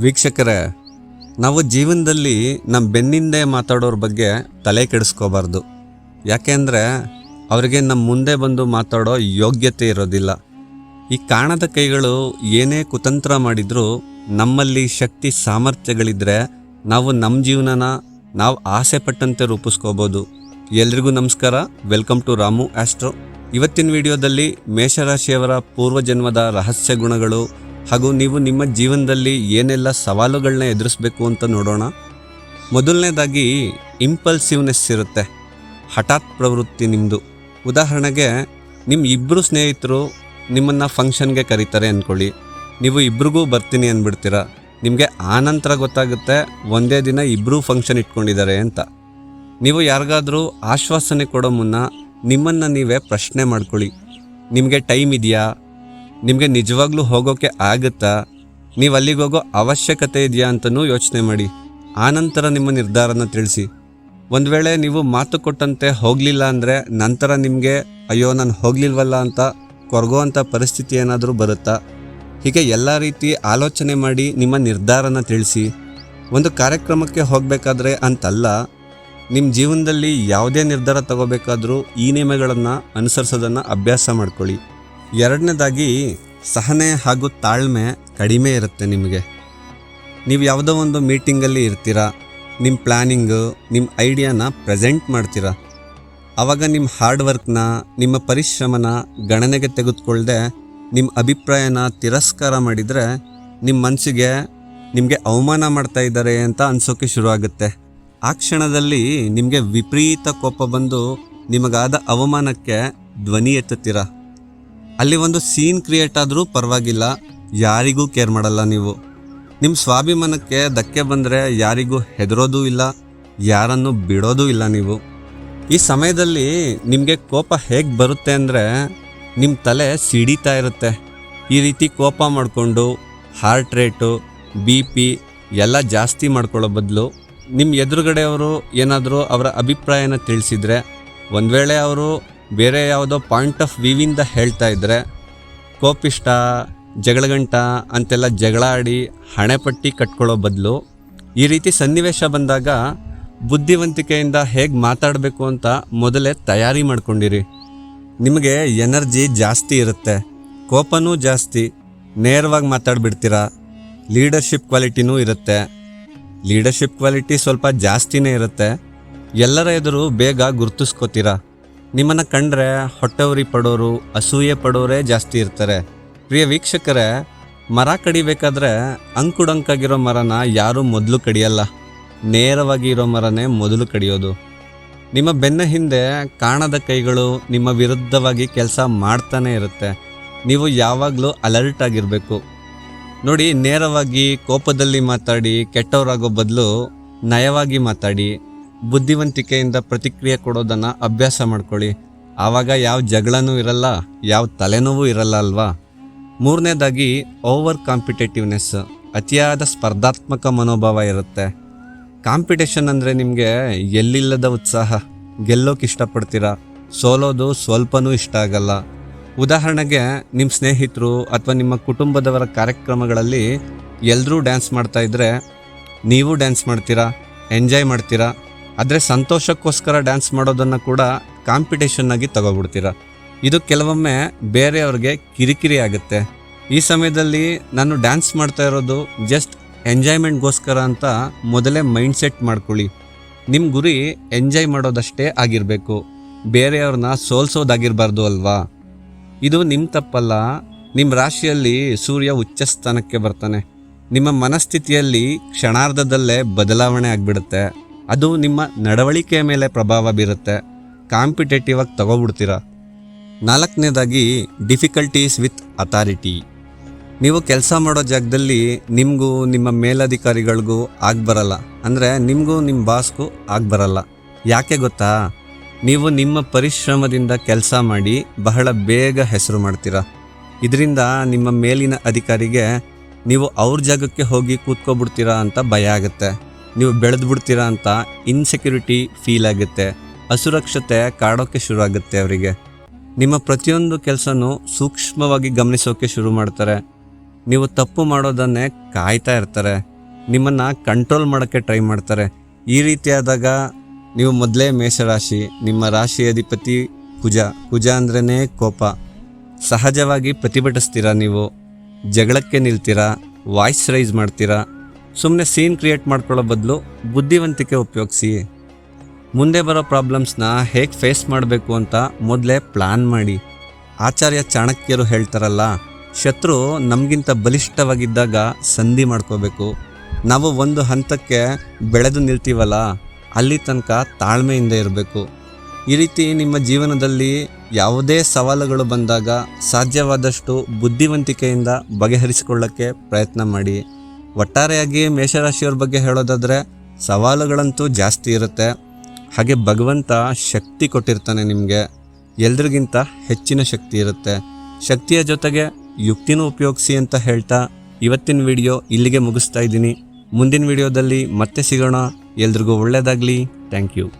ವೀಕ್ಷಕರೇ, ನಾವು ಜೀವನದಲ್ಲಿ ನಮ್ಮ ಬೆನ್ನಿಂದೆ ಮಾತಾಡೋರ ಬಗ್ಗೆ ತಲೆ ಕೆಡಿಸ್ಕೋಬಾರ್ದು. ಯಾಕೆಂದರೆ ಅವರಿಗೆ ನಮ್ಮ ಮುಂದೆ ಬಂದು ಮಾತಾಡೋ ಯೋಗ್ಯತೆ ಇರೋದಿಲ್ಲ. ಈ ಕಾಣದ ಕೈಗಳು ಏನೇ ಕುತಂತ್ರ ಮಾಡಿದರೂ ನಮ್ಮಲ್ಲಿ ಶಕ್ತಿ ಸಾಮರ್ಥ್ಯಗಳಿದ್ದರೆ ನಾವು ನಮ್ಮ ಜೀವನನ ನಾವು ಆಸೆ ಪಟ್ಟಂತೆ ರೂಪಿಸ್ಕೋಬೋದು. ಎಲ್ರಿಗೂ ನಮಸ್ಕಾರ, ವೆಲ್ಕಮ್ ಟು ರಾಮು ಆಸ್ಟ್ರೋ. ಇವತ್ತಿನ ವಿಡಿಯೋದಲ್ಲಿ ಮೇಷರಾಶಿಯವರ ಪೂರ್ವಜನ್ಮದ ರಹಸ್ಯ ಗುಣಗಳು ಹಾಗೂ ನೀವು ನಿಮ್ಮ ಜೀವನದಲ್ಲಿ ಏನೆಲ್ಲ ಸವಾಲುಗಳನ್ನ ಎದುರಿಸ್ಬೇಕು ಅಂತ ನೋಡೋಣ. ಮೊದಲನೇದಾಗಿ ಇಂಪಲ್ಸಿವ್ನೆಸ್ ಇರುತ್ತೆ. ಹಠಾತ್ ಪ್ರವೃತ್ತಿ ನಿಮ್ಮದು ಉದಾಹರಣೆಗೆ ನಿಮ್ಮ ಇಬ್ಬರು ಸ್ನೇಹಿತರು ನಿಮ್ಮನ್ನು ಫಂಕ್ಷನ್ಗೆ ಕರೀತಾರೆ ಅಂದ್ಕೊಳ್ಳಿ ನೀವು ಇಬ್ರಿಗೂ ಬರ್ತೀನಿ ಅಂದ್ಬಿಡ್ತೀರ ನಿಮಗೆ ಆನಂತರ ಗೊತ್ತಾಗುತ್ತೆ, ಒಂದೇ ದಿನ ಇಬ್ಬರೂ ಫಂಕ್ಷನ್ ಇಟ್ಕೊಂಡಿದ್ದಾರೆ ಅಂತ. ನೀವು ಯಾರಿಗಾದರೂ ಆಶ್ವಾಸನೆ ಕೊಡೋ ಮುನ್ನ ನಿಮ್ಮನ್ನು ನೀವೇ ಪ್ರಶ್ನೆ ಮಾಡ್ಕೊಳ್ಳಿ. ನಿಮಗೆ ಟೈಮ್ ಇದೆಯಾ? ನಿಮಗೆ ನಿಜವಾಗ್ಲೂ ಹೋಗೋಕ್ಕೆ ಆಗುತ್ತಾ? ನೀವು ಅಲ್ಲಿಗೆ ಹೋಗೋ ಅವಶ್ಯಕತೆ ಇದೆಯಾ ಅಂತಲೂ ಯೋಚನೆ ಮಾಡಿ. ಆನಂತರ ನಿಮ್ಮ ನಿರ್ಧಾರನ ತಿಳಿಸಿ. ಒಂದು ವೇಳೆ ನೀವು ಮಾತು ಕೊಟ್ಟಂತೆ ಹೋಗಲಿಲ್ಲ ಅಂದರೆ ನಂತರ ನಿಮಗೆ, ಅಯ್ಯೋ ನಾನು ಹೋಗಲಿಲ್ವಲ್ಲ ಅಂತ ಕೊರಗುವಂಥ ಪರಿಸ್ಥಿತಿ ಏನಾದರೂ ಬರುತ್ತಾ? ಹೀಗೆ ಎಲ್ಲ ರೀತಿ ಆಲೋಚನೆ ಮಾಡಿ ನಿಮ್ಮ ನಿರ್ಧಾರನ ತಿಳಿಸಿ. ಒಂದು ಕಾರ್ಯಕ್ರಮಕ್ಕೆ ಹೋಗಬೇಕಾದ್ರೆ ಅಂತಲ್ಲ ನಿಮ್ಮ ಜೀವನದಲ್ಲಿ ಯಾವುದೇ ನಿರ್ಧಾರ ತಗೋಬೇಕಾದ್ರೂ ಈ ನಿಯಮಗಳನ್ನು ಅನುಸರಿಸೋದನ್ನು ಅಭ್ಯಾಸ ಮಾಡ್ಕೊಳ್ಳಿ. ಎರಡನೇದಾಗಿ, ಸಹನೆ ಹಾಗೂ ತಾಳ್ಮೆ ಕಡಿಮೆ ಇರುತ್ತೆ ನಿಮಗೆ. ನೀವು ಯಾವುದೋ ಒಂದು ಮೀಟಿಂಗಲ್ಲಿ ಇರ್ತೀರಾ ನಿಮ್ಮ ಪ್ಲ್ಯಾನಿಂಗು ನಿಮ್ಮ ಐಡಿಯಾನ ಪ್ರೆಸೆಂಟ್ ಮಾಡ್ತೀರಾ. ಆವಾಗ ನಿಮ್ಮ ಹಾರ್ಡ್ ವರ್ಕ್ನ, ನಿಮ್ಮ ಪರಿಶ್ರಮನ ಗಣನೆಗೆ ತೆಗೆದುಕೊಳ್ಳದೆ ನಿಮ್ಮ ಅಭಿಪ್ರಾಯನ ತಿರಸ್ಕಾರ ಮಾಡಿದರೆ ನಿಮ್ಮ ಮನಸ್ಸಿಗೆ ನಿಮಗೆ ಅವಮಾನ ಮಾಡ್ತಾ ಇದ್ದಾರೆ ಅಂತ ಅನ್ಸೋಕೆ ಶುರು ಆಗುತ್ತೆ ಆ ಕ್ಷಣದಲ್ಲಿ ನಿಮಗೆ ವಿಪರೀತ ಕೋಪ ಬಂದು, ನಿಮಗಾದ ಅವಮಾನಕ್ಕೆ ಧ್ವನಿ ಎತ್ತುತ್ತೀರಾ. ಅಲ್ಲಿ ಒಂದು ಸೀನ್ ಕ್ರಿಯೇಟ್ ಆದರೂ ಪರವಾಗಿಲ್ಲ, ಯಾರಿಗೂ ಕೇರ್ ಮಾಡಲ್ಲ ನೀವು. ನಿಮ್ಮ ಸ್ವಾಭಿಮಾನಕ್ಕೆ ಧಕ್ಕೆ ಬಂದರೆ ಯಾರಿಗೂ ಹೆದರೋದೂ ಇಲ್ಲ, ಯಾರನ್ನು ಬಿಡೋದೂ ಇಲ್ಲ ನೀವು. ಈ ಸಮಯದಲ್ಲಿ ನಿಮಗೆ ಕೋಪ ಹೇಗೆ ಬರುತ್ತೆ ಅಂದರೆ ನಿಮ್ಮ ತಲೆ ಸಿಡಿತಾ ಇರುತ್ತೆ. ಈ ರೀತಿ ಕೋಪ ಮಾಡಿಕೊಂಡು ಹಾರ್ಟ್ ರೇಟು ಬಿ ಪಿ ಎಲ್ಲ ಜಾಸ್ತಿ ಮಾಡ್ಕೊಳ್ಳೋ ಬದಲು ನಿಮ್ಮ ಎದುರುಗಡೆಯವರು ಏನಾದರೂ ಅವರ ಅಭಿಪ್ರಾಯನ ತಿಳಿಸಿದರೆ, ಒಂದು ವೇಳೆ ಅವರು ಬೇರೆ ಯಾವುದೋ ಪಾಯಿಂಟ್ ಆಫ್ ವ್ಯೂವಿಂದ ಹೇಳ್ತಾ ಇದ್ದರೆ ಕೋಪಿಷ್ಟ, ಜಗಳಗಂಟ ಅಂತೆಲ್ಲ ಜಗಳ ಆಡಿ ಹಣೆಪಟ್ಟಿ ಕಟ್ಕೊಳ್ಳೋ ಬದಲು ಈ ರೀತಿ ಸನ್ನಿವೇಶ ಬಂದಾಗ ಬುದ್ಧಿವಂತಿಕೆಯಿಂದ ಹೇಗೆ ಮಾತಾಡಬೇಕು ಅಂತ ಮೊದಲೇ ತಯಾರಿ ಮಾಡ್ಕೊಂಡಿರಿ. ನಿಮಗೆ ಎನರ್ಜಿ ಜಾಸ್ತಿ ಇರುತ್ತೆ, ಕೋಪನೂ ಜಾಸ್ತಿ, ನೇರವಾಗಿ ಮಾತಾಡ್ಬಿಡ್ತೀರಾ, ಲೀಡರ್ಶಿಪ್ ಕ್ವಾಲಿಟಿನೂ ಇರುತ್ತೆ. ಲೀಡರ್ಶಿಪ್ ಕ್ವಾಲಿಟಿ ಸ್ವಲ್ಪ ಜಾಸ್ತಿನೇ ಇರುತ್ತೆ, ಎಲ್ಲರ ಎದುರು ಬೇಗ ಗುರ್ತಿಸ್ಕೋತೀರಾ. ನಿಮ್ಮನ್ನು ಕಂಡ್ರೆ ಹೊಟ್ಟೆವರಿ ಪಡೋರು, ಅಸೂಯೆ ಪಡೋರೇ ಜಾಸ್ತಿ ಇರ್ತಾರೆ. ಪ್ರಿಯ ವೀಕ್ಷಕರೇ, ಮರ ಕಡಿಬೇಕಾದ್ರೆ ಅಂಕುಡಂಕಾಗಿರೋ ಮರನ ಯಾರೂ ಮೊದಲು ಕಡಿಯಲ್ಲ. ನೇರವಾಗಿ ಇರೋ ಮರನೇ ಮೊದಲು ಕಡಿಯೋದು. ನಿಮ್ಮ ಬೆನ್ನ ಹಿಂದೆ ಕಾಣದ ಕೈಗಳು ನಿಮ್ಮ ವಿರುದ್ಧವಾಗಿ ಕೆಲಸ ಮಾಡ್ತಾನೆ ಇರುತ್ತೆ. ನೀವು ಯಾವಾಗಲೂ ಅಲರ್ಟ್ ಆಗಿರಬೇಕು. ನೋಡಿ, ನೇರವಾಗಿ ಕೋಪದಲ್ಲಿ ಮಾತಾಡಿ, ಕೆಟ್ಟವರಾಗೋ ಬದಲು ನಯವಾಗಿ ಮಾತಾಡಿ ಬುದ್ಧಿವಂತಿಕೆಯಿಂದ ಪ್ರತಿಕ್ರಿಯೆ ಕೊಡೋದನ್ನು ಅಭ್ಯಾಸ ಮಾಡ್ಕೊಳ್ಳಿ. ಆವಾಗ ಯಾವ ಜಗಳನೂ ಇರಲ್ಲ, ಯಾವ ತಲೆನೋವು ಇರಲ್ಲ ಅಲ್ವಾ? ಮೂರನೇದಾಗಿ ಓವರ್ ಕಾಂಪಿಟೇಟಿವ್ನೆಸ್ ಅತಿಯಾದ ಸ್ಪರ್ಧಾತ್ಮಕ ಮನೋಭಾವ ಇರುತ್ತೆ. ಕಾಂಪಿಟೇಷನ್ ಅಂದರೆ ನಿಮಗೆ ಎಲ್ಲಿಲ್ಲದ ಉತ್ಸಾಹ, ಗೆಲ್ಲೋಕೆ ಇಷ್ಟಪಡ್ತೀರಾ? ಸೋಲೋದು ಸ್ವಲ್ಪನೂ ಇಷ್ಟ ಆಗಲ್ಲ. ಉದಾಹರಣೆಗೆ ನಿಮ್ಮ ಸ್ನೇಹಿತರು ಅಥವಾ ನಿಮ್ಮ ಕುಟುಂಬದವರ ಕಾರ್ಯಕ್ರಮಗಳಲ್ಲಿ ಎಲ್ಲರೂ ಡ್ಯಾನ್ಸ್ ಮಾಡ್ತಾ ಇದ್ದರೆ ನೀವು ಡ್ಯಾನ್ಸ್ ಮಾಡ್ತೀರಾ? ಎಂಜಾಯ್ ಮಾಡ್ತೀರಾ? ಆದರೆ ಸಂತೋಷಕ್ಕೋಸ್ಕರ ಡ್ಯಾನ್ಸ್ ಮಾಡೋದನ್ನು ಕೂಡ ಕಾಂಪಿಟೇಷನ್ ಆಗಿ ತಗೋಬಿಡ್ತೀರಾ ಇದು ಕೆಲವೊಮ್ಮೆ ಬೇರೆಯವ್ರಿಗೆ ಕಿರಿಕಿರಿ ಆಗುತ್ತೆ. ಈ ಸಮಯದಲ್ಲಿ ನಾನು ಡ್ಯಾನ್ಸ್ ಮಾಡ್ತಾ ಇರೋದು ಜಸ್ಟ್ ಎಂಜಾಯ್ಮೆಂಟ್ಗೋಸ್ಕರ ಅಂತ ಮೊದಲೇ ಮೈಂಡ್ ಸೆಟ್ ಮಾಡ್ಕೊಳ್ಳಿ. ನಿಮ್ಮ ಗುರಿ ಎಂಜಾಯ್ ಮಾಡೋದಷ್ಟೇ ಆಗಿರಬೇಕು. ಬೇರೆಯವ್ರನ್ನ ಸೋಲ್ಸೋದಾಗಿರಬಾರ್ದು ಅಲ್ವಾ? ಇದು ನಿಮ್ಮ ತಪ್ಪಲ್ಲ. ನಿಮ್ಮ ರಾಶಿಯಲ್ಲಿ ಸೂರ್ಯ ಉಚ್ಚ ಸ್ಥಾನಕ್ಕೆ ಬರ್ತಾನೆ. ನಿಮ್ಮ ಮನಸ್ಥಿತಿಯಲ್ಲಿ ಕ್ಷಣಾರ್ಧದಲ್ಲೇ ಬದಲಾವಣೆ ಆಗಿಬಿಡುತ್ತೆ. ಅದು ನಿಮ್ಮ ನಡವಳಿಕೆಯ ಮೇಲೆ ಪ್ರಭಾವ ಬೀರುತ್ತೆ. ಕಾಂಪಿಟೇಟಿವ್ ಆಗಿ ತಗೋಬಿಡ್ತೀರ? ನಾಲ್ಕನೇದಾಗಿ ಡಿಫಿಕಲ್ಟೀಸ್ ವಿತ್ ಅಥಾರಿಟಿ ನೀವು ಕೆಲಸ ಮಾಡೋ ಜಾಗದಲ್ಲಿ ನಿಮಗೂ, ನಿಮ್ಮ ಮೇಲಧಿಕಾರಿಗಳಿಗೂ ಆಗ್ಬರಲ್ಲ ಅಂದರೆ ನಿಮಗೂ ನಿಮ್ಮ ಬಾಸ್ಗೂ ಆಗ್ಬರಲ್ಲ ಯಾಕೆ ಗೊತ್ತಾ? ನೀವು ನಿಮ್ಮ ಪರಿಶ್ರಮದಿಂದ ಕೆಲಸ ಮಾಡಿ ಬಹಳ ಬೇಗ ಹೆಸರು ಮಾಡ್ತೀರಾ. ಇದರಿಂದ ನಿಮ್ಮ ಮೇಲಿನ ಅಧಿಕಾರಿಗೆ ನೀವು ಅವ್ರ ಜಾಗಕ್ಕೆ ಹೋಗಿ ಕೂತ್ಕೊಬಿಡ್ತೀರಾ ಅಂತ ಭಯ ಆಗುತ್ತೆ. ನೀವು ಬೆಳೆದು ಬಿಡ್ತೀರಾ ಅಂತ ಇನ್ಸೆಕ್ಯೂರಿಟಿ ಫೀಲ್ ಆಗುತ್ತೆ. ಅಸುರಕ್ಷತೆ ಕಾಡೋಕ್ಕೆ ಶುರು ಆಗುತ್ತೆ ಅವರಿಗೆ. ನಿಮ್ಮ ಪ್ರತಿಯೊಂದು ಕೆಲಸನೂ ಸೂಕ್ಷ್ಮವಾಗಿ ಗಮನಿಸೋಕೆ ಶುರು ಮಾಡ್ತಾರೆ. ನೀವು ತಪ್ಪು ಮಾಡೋದನ್ನೇ ಕಾಯ್ತಾ ಇರ್ತಾರೆ. ನಿಮ್ಮನ್ನು ಕಂಟ್ರೋಲ್ ಮಾಡೋಕ್ಕೆ ಟ್ರೈ ಮಾಡ್ತಾರೆ. ಈ ರೀತಿಯಾದಾಗ ನೀವು ಮೊದಲೇ ಮೇಷರಾಶಿ, ನಿಮ್ಮ ರಾಶಿ ಅಧಿಪತಿ ಕುಜ. ಕುಜ ಅಂದ್ರೇ ಕೋಪ. ಸಹಜವಾಗಿ ಪ್ರತಿಭಟಿಸ್ತೀರಾ ನೀವು? ಜಗಳಕ್ಕೆ ನಿಲ್ತೀರಾ? ವಾಯ್ಸ್ ರೈಸ್ ಮಾಡ್ತೀರಾ? ಸುಮ್ಮನೆ ಸೀನ್ ಕ್ರಿಯೇಟ್ ಮಾಡ್ಕೊಳ್ಳೋ ಬದಲು ಬುದ್ಧಿವಂತಿಕೆ ಉಪಯೋಗಿಸಿ. ಮುಂದೆ ಬರೋ ಪ್ರಾಬ್ಲಮ್ಸ್ನ ಹೇಗೆ ಫೇಸ್ ಮಾಡಬೇಕು ಅಂತ ಮೊದಲೇ ಪ್ಲ್ಯಾನ್ ಮಾಡಿ. ಆಚಾರ್ಯ ಚಾಣಕ್ಯರು ಹೇಳ್ತಾರಲ್ಲ, ಶತ್ರು ನಮಗಿಂತ ಬಲಿಷ್ಠವಾಗಿದ್ದಾಗ ಸಂಧಿ ಮಾಡ್ಕೋಬೇಕು. ನಾವು ಒಂದು ಹಂತಕ್ಕೆ ಬೆಳೆದು ನಿಲ್ತೀವಲ್ಲ, ಅಲ್ಲಿ ತನಕ ತಾಳ್ಮೆಯಿಂದ ಇರಬೇಕು. ಈ ರೀತಿ ನಿಮ್ಮ ಜೀವನದಲ್ಲಿ ಯಾವುದೇ ಸವಾಲುಗಳು ಬಂದಾಗ ಸಾಧ್ಯವಾದಷ್ಟು ಬುದ್ಧಿವಂತಿಕೆಯಿಂದ ಬಗೆಹರಿಸಿಕೊಳ್ಳಕ್ಕೆ ಪ್ರಯತ್ನ ಮಾಡಿ. ಒಟ್ಟಾರೆಯಾಗಿ ಮೇಷರಾಶಿಯವ್ರ ಬಗ್ಗೆ ಹೇಳೋದಾದರೆ ಸವಾಲುಗಳಂತೂ ಜಾಸ್ತಿ ಇರುತ್ತೆ. ಹಾಗೆ ಭಗವಂತ ಶಕ್ತಿ ಕೊಟ್ಟಿರ್ತಾನೆ ನಿಮಗೆ. ಎಲ್ರಿಗಿಂತ ಹೆಚ್ಚಿನ ಶಕ್ತಿ ಇರುತ್ತೆ. ಶಕ್ತಿಯ ಜೊತೆಗೆ ಯುಕ್ತಿನೂ ಉಪಯೋಗಿಸಿ ಅಂತ ಹೇಳ್ತಾ ಇವತ್ತಿನ ವಿಡಿಯೋ ಇಲ್ಲಿಗೆ ಮುಗಿಸ್ತಾ ಇದ್ದೀನಿ. ಮುಂದಿನ ವಿಡಿಯೋದಲ್ಲಿ ಮತ್ತೆ ಸಿಗೋಣ. ಎಲ್ರಿಗೂ ಒಳ್ಳೆಯದಾಗಲಿ ಥ್ಯಾಂಕ್ ಯು.